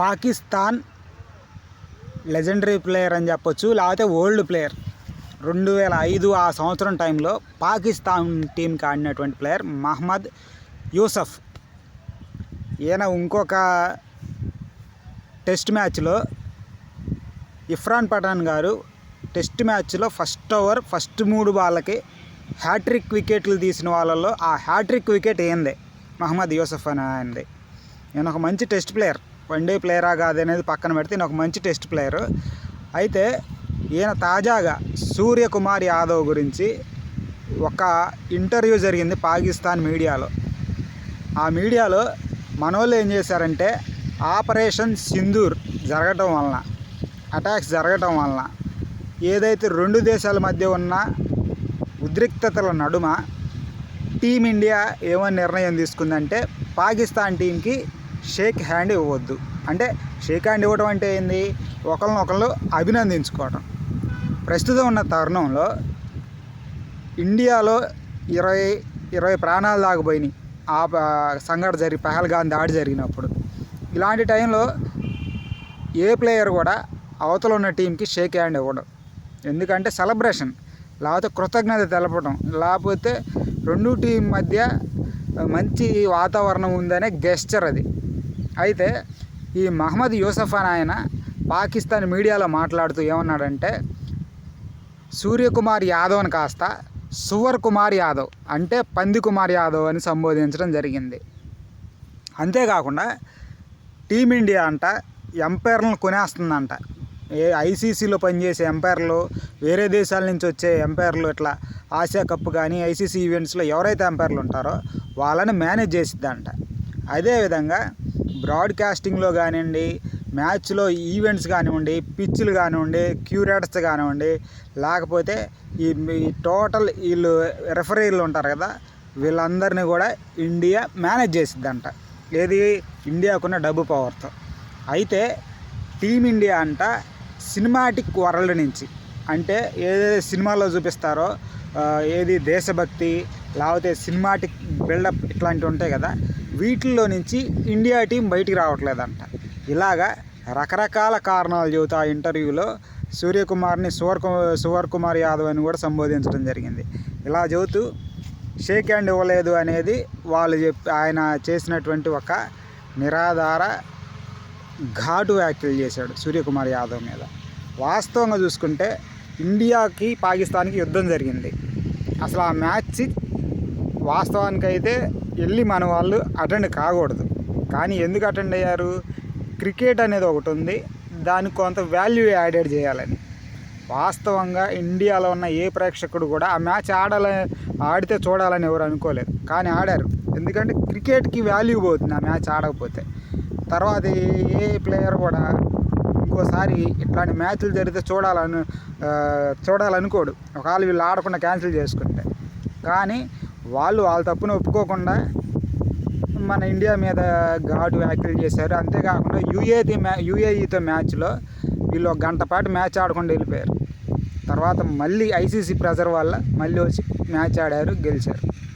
Pakistan legendary player అని చెప్పొచ్చు లేకపోతే ఓల్డ్ ప్లేయర్. రెండు వేల ఐదు ఆ సంవత్సరం టైంలో పాకిస్తాన్ టీంకి ఆడినటువంటి ప్లేయర్ మహమ్మద్ యూసఫ్. ఈయన ఇంకొక టెస్ట్ మ్యాచ్లో ఇఫ్రాన్ పఠాన్ గారు టెస్ట్ మ్యాచ్లో ఫస్ట్ ఓవర్ ఫస్ట్ మూడు బాళ్ళకి హ్యాట్రిక్ వికెట్లు తీసిన వాళ్ళల్లో ఆ హ్యాట్రిక్ వికెట్ ఏందే? మహమ్మద్ యూసఫ్ అని ఆయనది. ఈయన ఒక మంచి టెస్ట్ ప్లేయర్. వన్డే ప్లేయరా కాదు అనేది పక్కన పెడితే ఈయన ఒక మంచి టెస్ట్ ప్లేయర్. అయితే ఈయన తాజాగా సూర్యకుమార్ యాదవ్ గురించి ఒక ఇంటర్వ్యూ జరిగింది పాకిస్తాన్ మీడియాలో. ఆ మీడియాలో మనోళ్ళు ఏం చేశారంటే ఆపరేషన్ సింధూర్ జరగటం వలన అటాక్స్ జరగటం వలన ఏదైతే రెండు దేశాల మధ్య ఉన్న ఉద్రిక్తతల నడుమ టీమిండియా ఏమో నిర్ణయం తీసుకుందంటే పాకిస్తాన్ టీంకి షేక్ హ్యాండ్ ఇవ్వద్దు అంటే షేక్ హ్యాండ్ ఇవ్వడం అంటే ఏంది? ఒకరినొకరు అభినందించుకోవడం ప్రస్తుతం ఉన్న తరుణంలో ఇండియాలో ఇరవై ఇరవై ప్రాణాలు దాగిపోయినాయి. ఆ సంఘటన జరిగి పహల్గాన్ దాడి జరిగినప్పుడు. ఇలాంటి టైంలో ఏ ప్లేయర్ కూడా అవతల ఉన్న టీంకి షేక్ హ్యాండ్ ఇవ్వడం. ఎందుకంటే సెలబ్రేషన్ లేకపోతే కృతజ్ఞత తెలపడం లేకపోతే రెండు టీం మధ్య మంచి వాతావరణం ఉందనే గెస్చర్ అది. అయితే ఈ మహమ్మద్ యూసఫ్ అని ఆయన పాకిస్తాన్ మీడియాలో మాట్లాడుతూ ఏమన్నాడంటే సూర్యకుమార్ యాదవ్ అని కాస్త సువర్ కుమార్ యాదవ్ అంటే పంది కుమార్ యాదవ్ అని సంబోధించడం జరిగింది. అంతేకాకుండా టీమిండియా అంట ఎంపైర్లను కొనేస్తుందంట. ఏ ఐసీసీలో పనిచేసే ఎంపైర్లు వేరే దేశాల నుంచి వచ్చే ఎంపైర్లు ఇట్లా ఆసియా కప్ కానీ ఐసీసీ ఈవెంట్స్లో ఎవరైతే ఎంపైర్లు ఉంటారో వాళ్ళని మేనేజ్ చేసిద్దంట. అదేవిధంగా బ్రాడ్కాస్టింగ్లో కానివ్వండి మ్యాచ్లో ఈవెంట్స్ కానివ్వండి పిచ్లు కానివ్వండి క్యూరేటర్స్ కానివ్వండి లేకపోతే ఈ టోటల్ వీళ్ళు రెఫరీలు ఉంటారు కదా వీళ్ళందరినీ కూడా ఇండియా మేనేజ్ చేసిద్దంట. ఏది? ఇండియాకున్న డబ్బు పవర్తో. అయితే టీమిండియా అంట సినిమాటిక్ వరల్డ్ నుంచి. అంటే ఏదైతే సినిమాలో చూపిస్తారో ఏది దేశభక్తి లేకపోతే సినిమాటిక్ బిల్డప్ ఇట్లాంటివి ఉంటాయి కదా వీటిల్లో నుంచి ఇండియా టీం బయటికి రావట్లేదంట. ఇలాగా రకరకాల కారణాలు చెబుతూ ఆ ఇంటర్వ్యూలో సూర్యకుమార్ని సువర్ సువర్ కుమార్ యాదవ్ అని కూడా సంబోధించడం జరిగింది. ఇలా చెబుతూ షేక్ హ్యాండ్ ఇవ్వలేదు అనేది వాళ్ళు చెప్పి ఆయన చేసినటువంటి ఒక నిరాధార ఘాటు వ్యాఖ్యలు చేశాడు సూర్యకుమార్ యాదవ్ మీద. వాస్తవంగా చూసుకుంటే ఇండియాకి పాకిస్తాన్కి యుద్ధం జరిగింది. అసలు ఆ మ్యాచ్ వాస్తవానికైతే వెళ్ళి మన వాళ్ళు అటెండ్ కాకూడదు. కానీ ఎందుకు అటెండ్ అయ్యారు? క్రికెట్ అనేది ఒకటి ఉంది. దానికి కొంత వాల్యూ యాడెడ్ చేయాలని. వాస్తవంగా ఇండియాలో ఉన్న ఏ ప్రేక్షకుడు కూడా ఆ మ్యాచ్ ఆడాలని ఆడితే చూడాలని ఎవరు అనుకోలేదు. కానీ ఆడారు. ఎందుకంటే క్రికెట్కి వాల్యూ పోతుంది ఆ మ్యాచ్ ఆడకపోతే. తర్వాత ఏ ప్లేయర్ కూడా ఇంకోసారి ఇట్లాంటి మ్యాచ్లు జరిగితే చూడాలని చూడాలనుకోడు. ఒకవేళ వీళ్ళు ఆడకుండా క్యాన్సిల్ చేసుకుంటే. కానీ వాళ్ళు వాళ్ళ తప్పును ఒప్పుకోకుండా మన ఇండియా మీద ఘాటు వ్యాఖ్యలు చేశారు. అంతేకాకుండా యూఏది మ్యా యూఏఈతో మ్యాచ్లో వీళ్ళు ఒక గంట పాటు మ్యాచ్ ఆడకుండా వెళ్ళిపోయారు. తర్వాత మళ్ళీ ఐసీసీ ప్రెజర్ వల్ల మళ్ళీ వచ్చి మ్యాచ్ ఆడారు గెలిచారు.